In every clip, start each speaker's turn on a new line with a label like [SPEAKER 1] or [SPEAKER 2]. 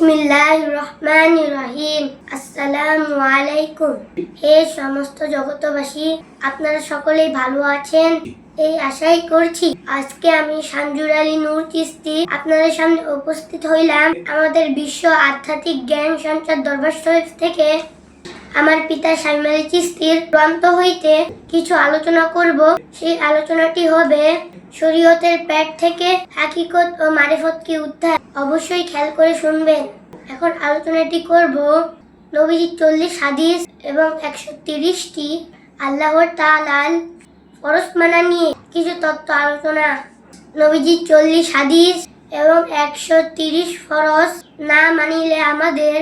[SPEAKER 1] বিসমিল্লাহ রহমান রহিম আসসালামু আলাইকুম। হে সমস্ত জগতবাসী আপনারা সকলেই ভালো আছেন? এই আশাই করছি আজকে আমি সানজুর আলী নূর চিস্তি আপনাদের সামনে উপস্থিত হইলাম। আমাদের বিশ্ব আধ্যাত্মিক জ্ঞান সঞ্চার দরবার শরীফ থেকে আমার পিতা শামিম আলী চিস্তির গ্রন্থ হইতে কিছু আলোচনা করব। সেই আলোচনাটি হবে শরীয়তের পেট থেকে হাকিকত ও মারিফত কি উদ্ধার অবশ্যই খেয়াল করে শুনবেন। এখন আলোচনাটি করব নবীজির চল্লিশ হাদিস এবং একশো তিরিশটি আল্লাহর তালাল ফরস মানা নিয়ে কিছু তত্ত্ব আলোচনা। নবীজির চল্লিশ হাদিস এবং একশো তিরিশ ফরস না মানিলে আমাদের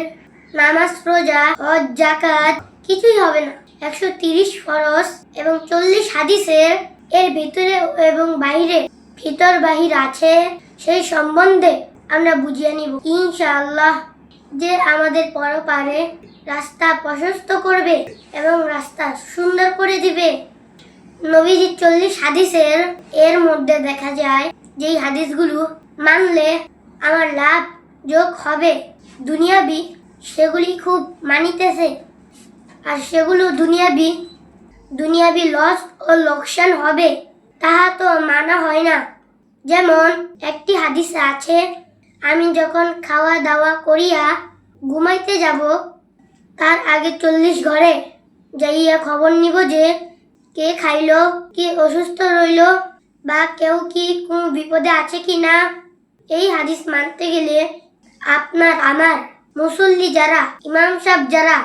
[SPEAKER 1] নামাজ, রোজা, হজ জাকাত কিছুই হবে না। একশো তিরিশ ফরস এবং চল্লিশ হাদিসের এর ভিতরে এবং বাইরে ভিতর বাহির আছে সেই সম্বন্ধে আমরা বুঝিয়ে নিব। ইনশাআল্লাহ যে আমাদের পরপারে রাস্তা প্রশস্ত করবে এবং রাস্তা সুন্দর করে দিবে। নবীজির চল্লিশ হাদিসের এর মধ্যে দেখা যায় যেই হাদিসগুলো মানলে আমার লাভ যোগ হবে। দুনিয়াবি সেগুলি খুব মানিতেছে। আর সেগুলো দুনিয়াবি দুনিয়াবি লস ও লোকসান হবে, তাহা তো মানা হয় না। যেমন, একটি হাদিস আছে, আমি যখন খাওয়া দাওয়া করিয়া ঘুমাইতে যাব, তার আগে চল্লিশ ঘরে যাইয়া খবর নিব যে, কে খাইলো, কে অসুস্থ রইল, বা কেউ কি কোনো বিপদে আছে কি না। এই হাদিস মানতে গেলে আপনার, আমার মুসল্লি যারা, ইমাম সাহেব যারা,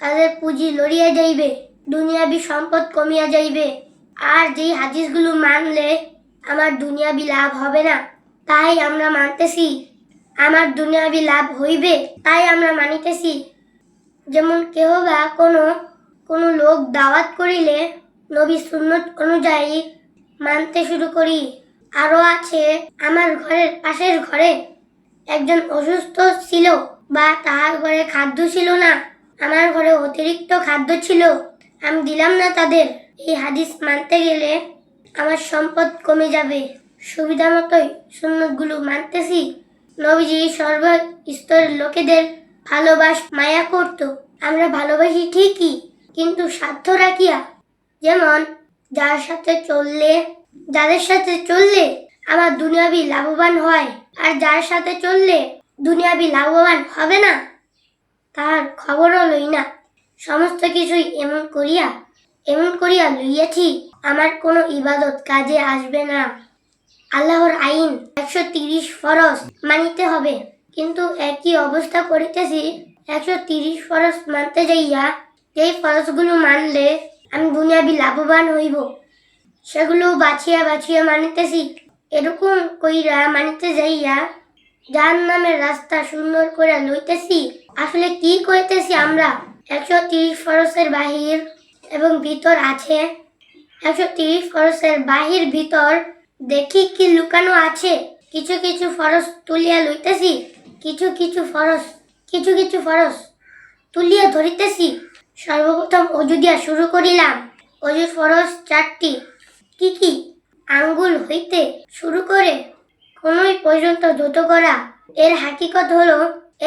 [SPEAKER 1] তাদের পুঁজি লড়িয়ে যাইবে। দুনিয়াবি সম্পদ কমিয়া যাইবে। আর যেই হাদিসগুলো মানলে আমার দুনিয়াবি লাভ হবে না, তাই আমরা মানতেছি, আমার দুনিয়াবি লাভ হইবে, তাই আমরা মানিতেছি। যেমন কেহ বা কোনো কোনো লোক দাওয়াত করিলে নবী সুন্নত অনুযায়ী মানতে শুরু করি। আরও আছে আমার ঘরের পাশের ঘরে একজন অসুস্থ ছিল বা তাহার ঘরে খাদ্য ছিল না, আমার ঘরে অতিরিক্ত খাদ্য ছিল। আমি দিলাম না তাদের। এই হাদিস মানতে গেলে আমার সম্পদ কমে যাবে। সুবিধা মতোই সুন্নতগুলো মানতেছি। নবীজি সর্ব স্তরের লোকেদের ভালোবাস মায়া করত। আমরা ভালোবাসি ঠিকই, কিন্তু স্বার্থ রাখিয়া। যেমন, যার সাথে চললে, যাদের সাথে চললে আমার দুনিয়াবি লাভবান হয়, আর যার সাথে চললে দুনিয়াবি লাভবান হবে না, তার খবরও লই না। সমস্ত কিছুই এমন করিয়া এমন করিয়া লইয়াছি, আমার কোনো ইবাদত কাজে আসবে না। আল্লাহর আইন একশো তিরিশ ফরজ মানিতে হবে, কিন্তু একই অবস্থা করিতেছি, একশো তিরিশ ফরজ মানতে যাইয়া, যেই ফরজগুলো মানলে আমি দুনিয়াবি লাভবান হইব সেগুলো বাছিয়া বাছিয়া মানিতেছি। এরকম কইরা মানিতে যাইয়া যার নামের রাস্তা সুন্দর করে লইতেছি, আসলে কি কইতেছি আমরা? একশো তিরিশ ফরসের বাহির এবং ভিতর আছে। একশো তিরিশ ফরসের বাহির ভিতর দেখি কি লুকানো আছে। কিছু কিছু ফরস তুলিয়া লইতেছি, কিছু কিছু ফরস, কিছু কিছু ফরস তুলিয়া ধরিতেছি। সর্বপ্রথম অজু দিয়া শুরু করিলাম। অজুর ফরস চারটি। কি কি? আঙ্গুল হইতে শুরু করে কোনোই পর্যন্ত দ্রুত করা। এর হাকিকত হলো,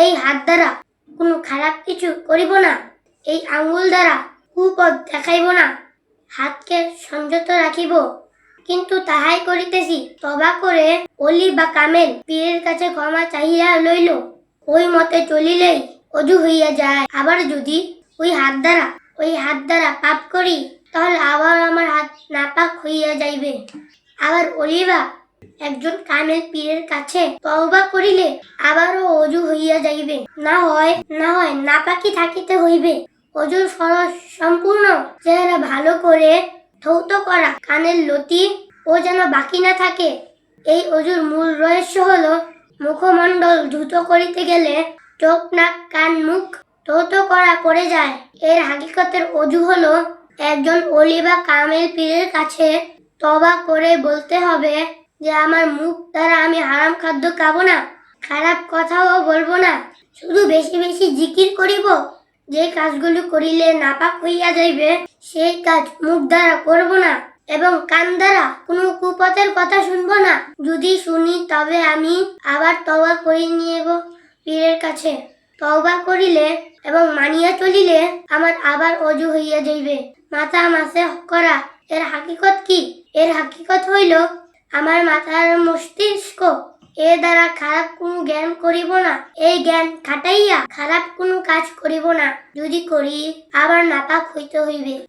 [SPEAKER 1] এই হাত দ্বারা কোনো খারাপ কিছু করিব না। এই আঙ্গুল দ্বারা কুপদ দেখাইব না, হাতকে সংযত রাখিব। কিন্তু তাহাই করিতেছি, তবা করে অলি বা কামেল পীরের কাছে ক্ষমা চাহিয়া লইল। ওই মতে চলিলেই অজু হইয়া যায়। আবার যদি ওই হাত দ্বারা, ওই হাত দ্বারা পাপ করি, তাহলে আবার আমার হাত নাপাক হইয়া যাইবে। আবার অলিবা একজন কামেল পীরের কাছে তওবা করিলে আবারও অজু হইয়া যাইবে। না হয় না হয়, নাপাকি থাকিতে হইবে। অজুর ফরজ সম্পূর্ণ চেহারা ভালো করে ধৌত করা। কানের লতি ও যেন বাকি না থাকে। এই অজুর মূল রহস্য হলো, মুখমণ্ডল দ্রুত করিতে গেলে চোখ, নাক, কান, মুখ ধৌত করা পড়ে যায়। এর হাকিকতের অজু হলো, একজন অলি বা কামেল পীরের কাছে তবা করে বলতে হবে যে, আমার মুখ দ্বারা আমি হারাম খাদ্য খাব না, খারাপ কথাও বলব না। শুধু বেশি বেশি জিকির করিব যে কাজগুলো করিলে নাপাক হইয়া যাইবে, সেই কাজ মুখ দ্বারা করব না এবং কান দ্বারা কোনো কুপথের কথা শুনব না। যদি শুনি, তবে আমি আবার তবা করে নিয়েব পীরের কাছে। তওবা করিলে এবং মানিয়া চলিলে আমার আবার অজু হইয়া যাইবে। মাথা মাসে করা, এর হাকিকত কি? এর হাকিকত হইল, আমার মাথার মস্তিষ্ক এ দ্বারা খারাপ কোনো জ্ঞান করিব না। এই জ্ঞান খাটাইয়া খারাপ কোনো কাজ করিব না। যদি করি, আবার নাপাক হইতে হইবে।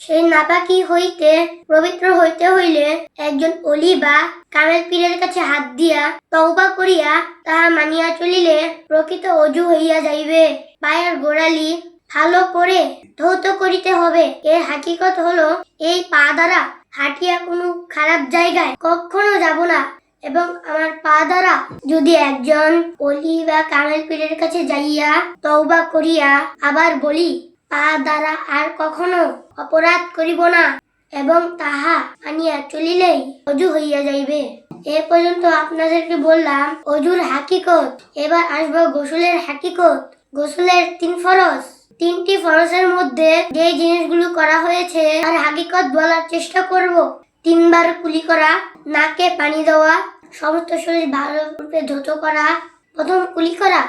[SPEAKER 1] সেই নাপাকি হইতে, পবিত্র হইতে হইলে একজন অলি বা কামেল পীরের কাছে হাত দিয়া তওবা করিয়া তাহা মানিয়া চলিলে প্রকৃত অজু হইয়া যাইবে। পায়ের গোড়ালি ভালো করে ধৌত করিতে হবে। এর হাকিকত হলো, এই পা দ্বারা হাঁটিয়া কোনো খারাপ জায়গায় কখনো যাব না। এবং আমার পা দ্বারা যদি একজন অলি বা কামেল পীরের কাছে যাইয়া তওবা করিয়া আবার বলি, পা দ্বারা আর কখনো অপরাধ করিব না এবং তাহা আনিয়া চলিলেই অজু হইয়া যাইবে। এ পর্যন্ত আপনাদেরকে বললাম, অজুর হাকিকত, এবার আসব গোসলের হাকিকত। গোসলের তিন ফরজ। তিনটি ফরজের মধ্যে যে জিনিসগুলো করা হয়েছে, তার হাকিকত বলার চেষ্টা করব। তিনবার কুলি করা, নাকে পানি দেওয়া সমস্ত শরীর ভালোরূপে ধৌত করা, প্রথম কুলি করা।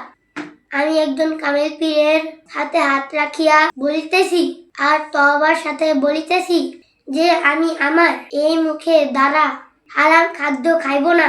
[SPEAKER 1] আমি একজন কামেল পীরের হাতে হাত রাখিয়া বলিতেছি আর তবার সাথে বলিতেছি যে আমি আমার এই মুখে দ্বারা হারাম খাদ্য খাইব না।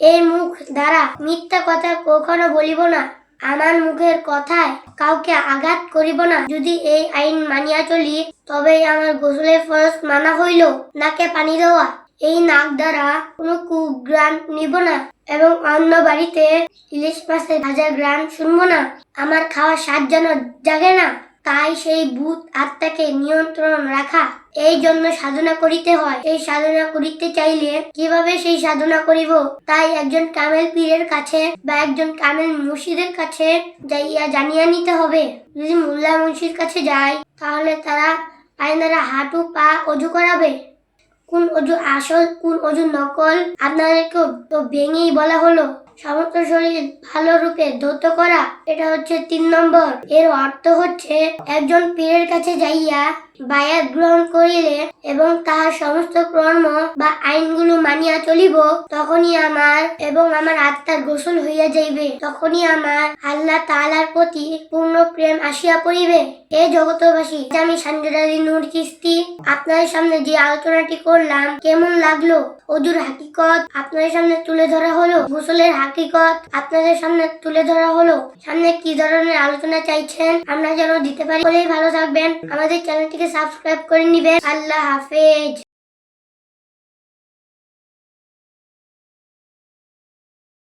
[SPEAKER 1] এই মুখ দ্বারা মিথ্যা কথা কখনো বলিব না। আমার মুখের কথায় কাউকে আঘাত করিব না। যদি এই আইন মানিয়া চলি, তবেই আমার গোসলের ফরজ মানা হইল। নাকে পানি দেওয়া। এই নাক দ্বারা কোনো কুগ্রান নিব না এবং অন্য বাড়িতে ইলিশ মাছের ভাজা গ্রান শুনব না। আমার খাওয়ার স্বাদ যেন জাগে না। তাই সেই ভূত আত্মাকে নিয়ন্ত্রণ রাখা। এই জন্য সাধনা করিতে হয়। এই সাধনা করিতে চাইলে কীভাবে সেই সাধনা করিব? তাই একজন কামেল পীরের কাছে বা একজন কামেল মুর্শিদের কাছে যাইয়া জানিয়া নিতে হবে। যদি মোল্লা মুন্সির কাছে যায় তাহলে তারা আইনারা হাঁটু পা অজু করাবে। কোন অজু আসল, কোন অজু নকল আপনাদেরকে তো ভেঙেই বলা হলো। সমস্ত শরীর ভালো রূপে ধৌত করা, এটা হচ্ছে তিন নম্বর। এর অর্থ হচ্ছে, একজন পীরের কাছে যাইয়া বায়াত গ্রহণ করিলে এবং তাহার সমস্ত কর্ম বা আইনগুলো মানিয়া চলিব, তখনই আমার এবং আমার আত্মার গোসল হইয়া যাইবে। তখনই আমার আল্লাহ তাআলার প্রতি পূর্ণ প্রেম আসিয়া পড়িবে। এ জগতবাসী আমি সান্ডারি নূর চিস্তি আপনাদের সামনে যে আলোচনাটি করলাম, কেমন লাগল? অজুর হাকিকত আপনাদের সামনে তুলে ধরা হলো? গোসলের হাকিকত আপনাদের সামনে তুলে ধরা হলো? সামনে কি ধরনের আলোচনা চাইছেন? আমরা যেন দিতে পারি বলেই ভালো থাকবেন। আমাদের চ্যানেলটিকে সাবস্ক্রাইব করে নিবেন। আল্লাহ হাফেজ।